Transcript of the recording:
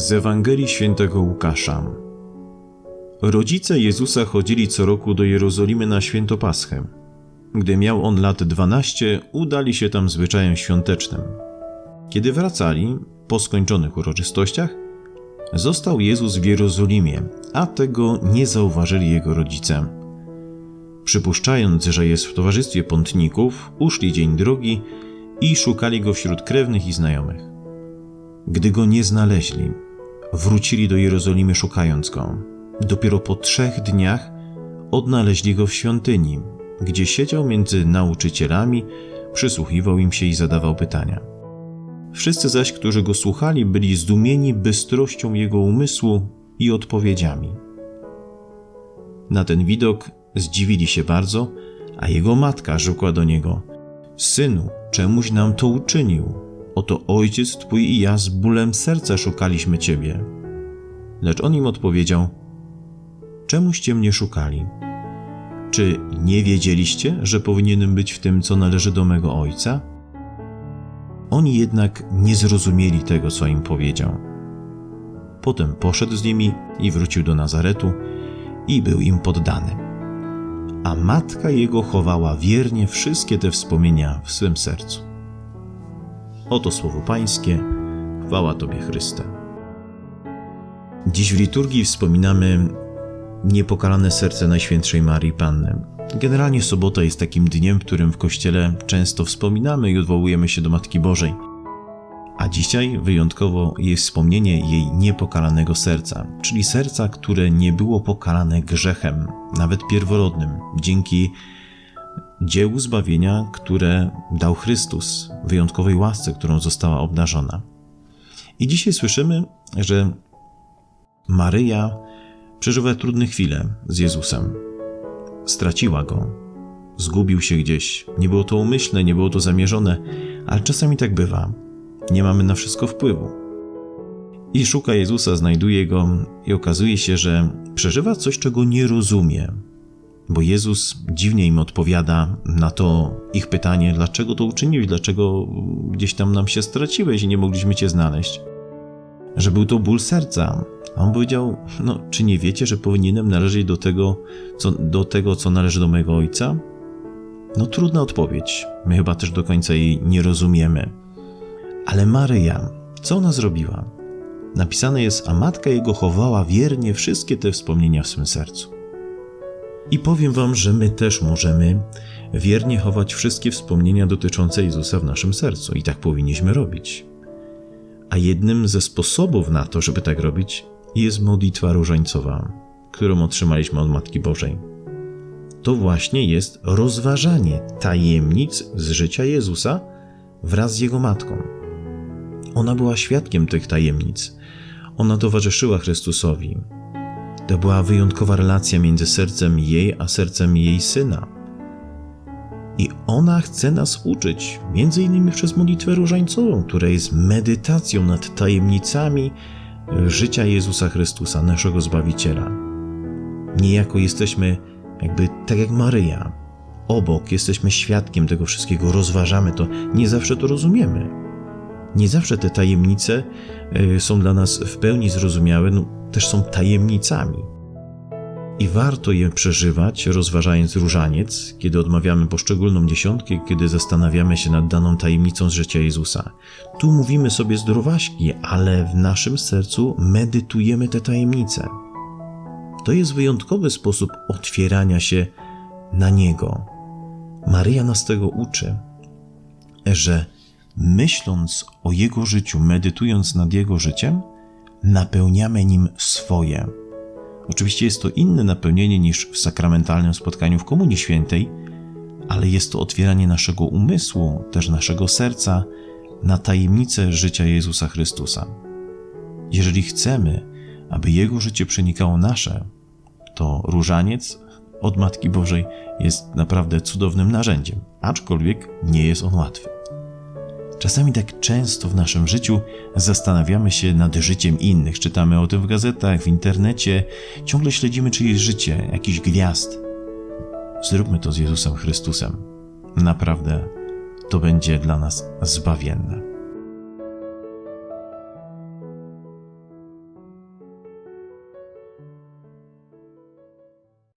Z Ewangelii Świętego Łukasza. Rodzice Jezusa chodzili co roku do Jerozolimy na święto Paschę. Gdy miał on lat dwanaście, udali się tam zwyczajem świątecznym. Kiedy wracali, po skończonych uroczystościach, został Jezus w Jerozolimie, a tego nie zauważyli jego rodzice. Przypuszczając, że jest w towarzystwie pątników, uszli dzień drogi i szukali go wśród krewnych i znajomych. Gdy go nie znaleźli, wrócili do Jerozolimy szukając go. Dopiero po trzech dniach odnaleźli go w świątyni, gdzie siedział między nauczycielami, przysłuchiwał im się i zadawał pytania. Wszyscy zaś, którzy go słuchali, byli zdumieni bystrością jego umysłu i odpowiedziami. Na ten widok zdziwili się bardzo, a jego matka rzekła do niego: Synu, czemuś nam to uczynił? Oto ojciec twój i ja z bólem serca szukaliśmy ciebie. Lecz on im odpowiedział: Czemuście mnie szukali? Czy nie wiedzieliście, że powinienem być w tym, co należy do mego ojca? Oni jednak nie zrozumieli tego, co im powiedział. Potem poszedł z nimi i wrócił do Nazaretu i był im poddany. A matka jego chowała wiernie wszystkie te wspomnienia w swym sercu. Oto słowo Pańskie, chwała Tobie Chryste. Dziś w liturgii wspominamy niepokalane serce Najświętszej Marii Panny. Generalnie sobota jest takim dniem, w którym w kościele często wspominamy i odwołujemy się do Matki Bożej. A dzisiaj wyjątkowo jest wspomnienie jej niepokalanego serca, czyli serca, które nie było pokalane grzechem, nawet pierworodnym, dzięki dziełu zbawienia, które dał Chrystus, wyjątkowej łasce, którą została obdarzona. I dzisiaj słyszymy, że Maryja przeżywa trudne chwile z Jezusem. Straciła go, zgubił się gdzieś. Nie było to umyślne, nie było to zamierzone, ale czasami tak bywa. Nie mamy na wszystko wpływu. I szuka Jezusa, znajduje go i okazuje się, że przeżywa coś, czego nie rozumie, bo Jezus dziwnie im odpowiada na to ich pytanie, dlaczego to uczyniłeś, dlaczego gdzieś tam nam się straciłeś i nie mogliśmy cię znaleźć. Że był to ból serca. A on powiedział: No, czy nie wiecie, że powinienem należeć do tego, co, do tego, co należy do mojego ojca? No, trudna odpowiedź. My chyba też do końca jej nie rozumiemy. Ale Maryja, co ona zrobiła? Napisane jest, a matka jego chowała wiernie wszystkie te wspomnienia w swym sercu. I powiem Wam, że my też możemy wiernie chować wszystkie wspomnienia dotyczące Jezusa w naszym sercu, i tak powinniśmy robić. A jednym ze sposobów na to, żeby tak robić, jest modlitwa różańcowa, którą otrzymaliśmy od Matki Bożej. To właśnie jest rozważanie tajemnic z życia Jezusa wraz z Jego matką. Ona była świadkiem tych tajemnic. Ona towarzyszyła Chrystusowi, to była wyjątkowa relacja między sercem jej a sercem jej syna. I ona chce nas uczyć, między innymi przez modlitwę różańcową, która jest medytacją nad tajemnicami życia Jezusa Chrystusa, naszego Zbawiciela. Niejako jesteśmy jakby tak jak Maryja. Obok jesteśmy świadkiem tego wszystkiego, rozważamy to, nie zawsze to rozumiemy. Nie zawsze te tajemnice y, są dla nas w pełni zrozumiałe, no, też są tajemnicami. I warto je przeżywać, rozważając różaniec, kiedy odmawiamy poszczególną dziesiątkę, kiedy zastanawiamy się nad daną tajemnicą z życia Jezusa. Tu mówimy sobie zdrowaśki, ale w naszym sercu medytujemy te tajemnice. To jest wyjątkowy sposób otwierania się na Niego. Maryja nas tego uczy, że myśląc o Jego życiu, medytując nad Jego życiem, napełniamy nim swoje. Oczywiście jest to inne napełnienie niż w sakramentalnym spotkaniu w Komunii Świętej, ale jest to otwieranie naszego umysłu, też naszego serca na tajemnicę życia Jezusa Chrystusa. Jeżeli chcemy, aby Jego życie przenikało nasze, to różaniec od Matki Bożej jest naprawdę cudownym narzędziem, aczkolwiek nie jest on łatwy. Czasami tak często w naszym życiu zastanawiamy się nad życiem innych, czytamy o tym w gazetach, w internecie, ciągle śledzimy czyjeś życie, jakiś gwiazd. Zróbmy to z Jezusem Chrystusem. Naprawdę to będzie dla nas zbawienne.